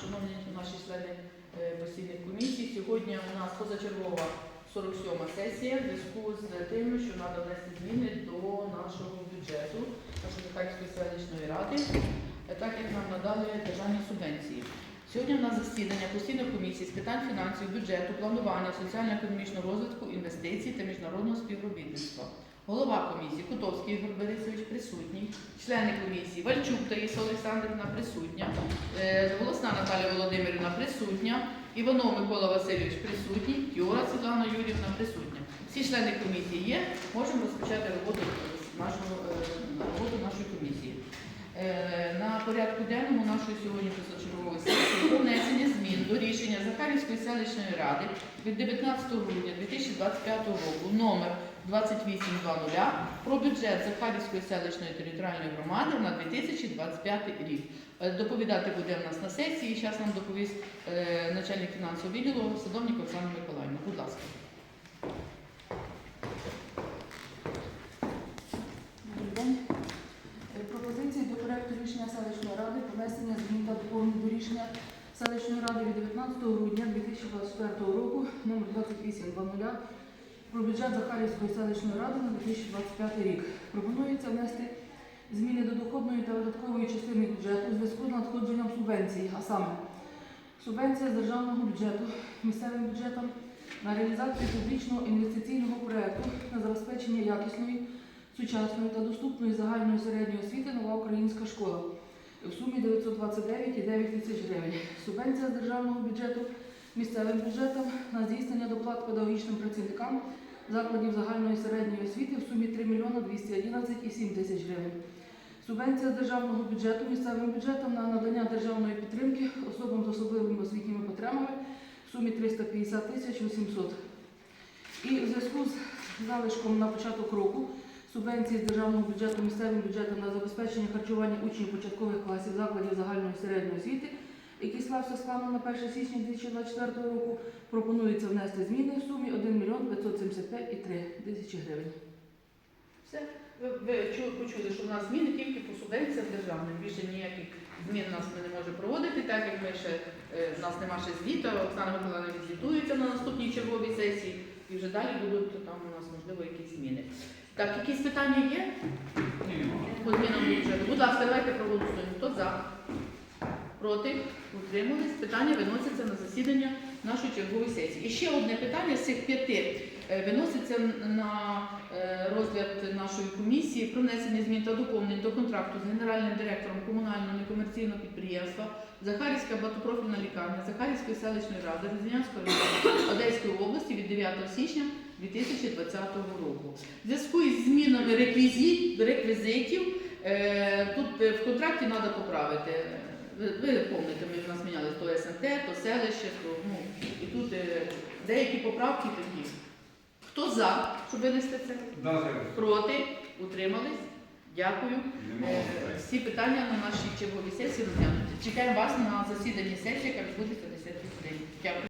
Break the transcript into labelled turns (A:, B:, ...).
A: шановні наші члени е, постійних комісій. Сьогодні у нас позачергова 47-ма сесія в зв'язку з тим, що треба внести зміни до нашого бюджету, нашої Захарської селищної ради, е, так як нам надали державні субвенції. Сьогодні у нас засідання постійної комісії з питань фінансів, бюджету, планування, соціально-економічного розвитку, інвестицій та міжнародного співробітництва. Голова комісії Кутовський Ігор Борисович присутній, члени комісії Вальчук Таїса Олександрівна присутня, е, Голосна Наталія Володимирівна присутня, Іванов Микола Васильович присутній, Юра Світлана Юрівна присутня. Всі члени комісії є, можемо розпочати роботу нашого, е, роботу нашої комісії. Е, На порядку денному нашої сьогодні позачергової сесії внесення змін до рішення Захарівської селищної ради від 19 грудня 2025 року номер 2820 про бюджет Захарівської селищної територіальної громади на 2025 рік. Е, Доповідати буде в нас на сесії. Зараз нам доповість е, начальник фінансового відділу Садовник Оксана Миколаївна. Будь ласка.
B: Добрий день. Е, Пропозиції до проекту рішення селищної ради внесення змін та доповнень до рішення селищної ради від 19 грудня 2024 року номер 2820 про бюджет Захарівської селищної ради на 2025 рік. Пропонується внести зміни до доходної та видаткової частини бюджету у зв'язку з надходженням субвенцій, а саме субвенція з державного бюджету місцевим бюджетам на реалізацію публічного інвестиційного проекту на забезпечення якісної сучасної та доступної загальної середньої освіти нова українська школа в сумі 929,9 тисяч гривень. Субвенція з державного бюджету місцевим бюджетам на здійснення доплат педагогічним працівникам закладів загальної середньої освіти в сумі 3 мільйона 211,7 тисяч гривень. Субвенція з державного бюджету місцевим бюджетам на надання державної підтримки особам з особливими освітніми потребами в сумі 350 тисяч 800. І в зв'язку з залишком на початок року субвенції з державного бюджету місцевим бюджетом на забезпечення харчування учнів початкових класів закладів загальної середньої освіти, який склався станом на 1 січня 2024 року, пропонується внести зміни в сумі 1 мільйон 575,3 тисячі гривень.
A: Все. Ви, ви чу- почули, що в нас зміни тільки по субвенціям державним. Більше ніяких змін у нас ми не можемо проводити, так як ми ще е, в нас нема ще звіту. Оксана Миколаївна відзвітується на наступній черговій сесії, і вже далі будуть там у нас можливо якісь зміни. Так, якісь питання є? По змінам бюджету. Будь ласка, давайте проголосуємо. Хто за? Проти? Утримались? Питання виносяться на засідання нашої чергової сесії. І ще одне питання з цих п'яти е, виноситься на е, розгляд нашої комісії про внесення змін та доповнень до контракту з генеральним директором комунального некомерційного підприємства Захарівська багатопрофільна лікарня Захарівської селищної ради Розділянської району Одеської області від 9 січня 2020 року. В зв'язку із змінами реквізит, реквізитів е, тут е, в контракті треба поправити. Ви, пам'ятаєте, ми в нас міняли то СНТ, то селище, то ну і тут е, деякі поправки такі. Хто за, щоб винести це? Проти? Утримались? Дякую. Е, Всі питання на нашій черговій сесії розглянуті. Чекаємо вас на засіданні сесії, яка відбудеться 10 день. Дякую.